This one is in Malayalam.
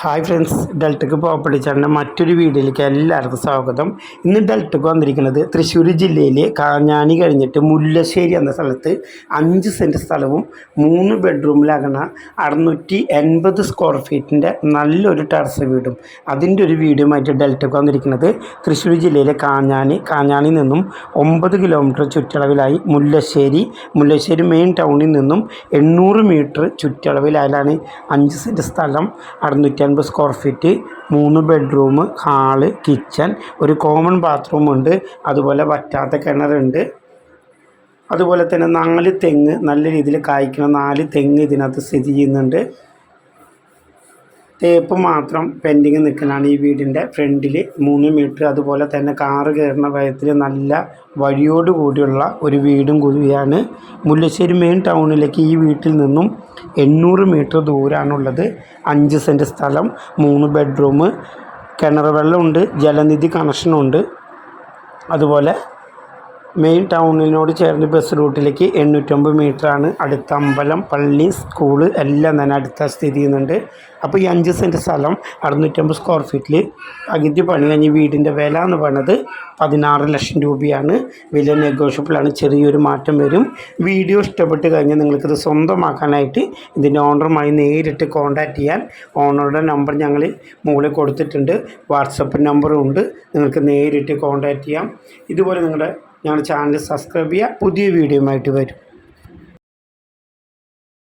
ഹായ് ഫ്രണ്ട്സ് ഡെൽറ്റക്ക് പ്രോപ്പർട്ടി ചാനലിന്റെ മറ്റൊരു വീഡിയോയിലേക്ക് എല്ലാവർക്കും സ്വാഗതം. ഇന്ന് ഡെൽറ്റക്ക് വന്നിരിക്കുന്നത് തൃശ്ശൂർ ജില്ലയിലെ കാഞ്ഞാണി കഴിഞ്ഞിട്ട് മുല്ലശ്ശേരി എന്ന സ്ഥലത്ത് അഞ്ച് സെന്റ് സ്ഥലവും മൂന്ന് ബെഡ്റൂമിലാകണ അറുന്നൂറ്റി എൺപത് സ്ക്വയർ ഫീറ്റിന്റെ നല്ലൊരു ടെറസ് വീടും. അതിന്റെ ഒരു വീഡിയോ ആയിട്ട് ഡെൽറ്റക്ക് വന്നിരിക്കുന്നത് തൃശ്ശൂർ ജില്ലയിലെ കാഞ്ഞാണി കാഞ്ഞാനിൽ നിന്നും ഒമ്പത് കിലോമീറ്റർ ചുറ്റളവിലായി മുല്ലശ്ശേരി മുല്ലശ്ശേരി മെയിൻ ടൗണിൽ നിന്നും എണ്ണൂറ് മീറ്റർ ചുറ്റളവിലായാലാണ് അഞ്ച് സെന്റ് സ്ഥലം അറുന്നൂറ്റി അൻപത് സ്ക്വയർ ഫീറ്റ് മൂന്ന് ബെഡ്റൂം ഹാൾ കിച്ചൺ ഒരു കോമൺ ബാത്റൂം ഉണ്ട്. അതുപോലെ വറ്റാത്ത കിണറുണ്ട്. അതുപോലെ തന്നെ നാല് തെങ്ങ് നല്ല രീതിയിൽ കായ്ക്കുന്ന നാല് തെങ്ങ് ഇതിനകത്ത് സ്ഥിതി ചെയ്യുന്നുണ്ട്. തേപ്പ് മാത്രം പെൻഡിങ് നിൽക്കുന്നതാണ് ഈ വീടിന്റെ ഫ്രണ്ടിൽ മൂന്ന് മീറ്റർ അതുപോലെ തന്നെ കാറ് കയറുന്ന വയത്തിൽ നല്ല വഴിയോട് കൂടിയുള്ള ഒരു വീടും കൂടിയാണ്. മുല്ലശ്ശേരി മെയിൻ ടൗണിലേക്ക് ഈ വീട്ടിൽ നിന്നും എണ്ണൂറ് മീറ്റർ ദൂരമാണുള്ളത് അഞ്ച് സെന്റ് സ്ഥലം മൂന്ന് ബെഡ്റൂം കിണർ വെള്ളമുണ്ട് ജലനിധി കണക്ഷനുണ്ട് അതുപോലെ മെയിൻ ടൗണിനോട് ചേർന്ന് ബസ് റൂട്ടിലേക്ക് എണ്ണൂറ്റമ്പത് ആണ് അടുത്ത അമ്പലം പള്ളി സ്കൂൾ എല്ലാം തന്നെ അടുത്ത സ്ഥിതി ചെയ്യുന്നുണ്ട്. അപ്പോൾ ഈ അഞ്ച് സെന്റ് സ്ഥലം അറുന്നൂറ്റമ്പത് സ്ക്വയർ ഫീറ്റിൽ പകുതി പണി കഴിഞ്ഞ് വീടിന്റെ വില എന്ന് പറയുന്നത് പതിനാറ് ലക്ഷം രൂപയാണ്. വില നെഗോഷ്യബിളാണ് ചെറിയൊരു മാറ്റം വരും. വീഡിയോ ഇഷ്ടപ്പെട്ട് കഴിഞ്ഞാൽ നിങ്ങൾക്കിത് സ്വന്തമാക്കാനായിട്ട് ഇതിന്റെ ഓണറുമായി നേരിട്ട് കോൺടാക്റ്റ് ചെയ്യാൻ ഓണറുടെ നമ്പർ ഞങ്ങൾ മുകളിൽ കൊടുത്തിട്ടുണ്ട്. വാട്സപ്പ് നമ്പറും ഉണ്ട്. നിങ്ങൾക്ക് നേരിട്ട് കോൺടാക്റ്റ് ചെയ്യാം. ഇതുപോലെ നിങ്ങളുടെ ഞങ്ങളുടെ ചാനൽ സബ്സ്ക്രൈബ് ചെയ്യുക. പുതിയ വീഡിയോയുമായിട്ട് വരും.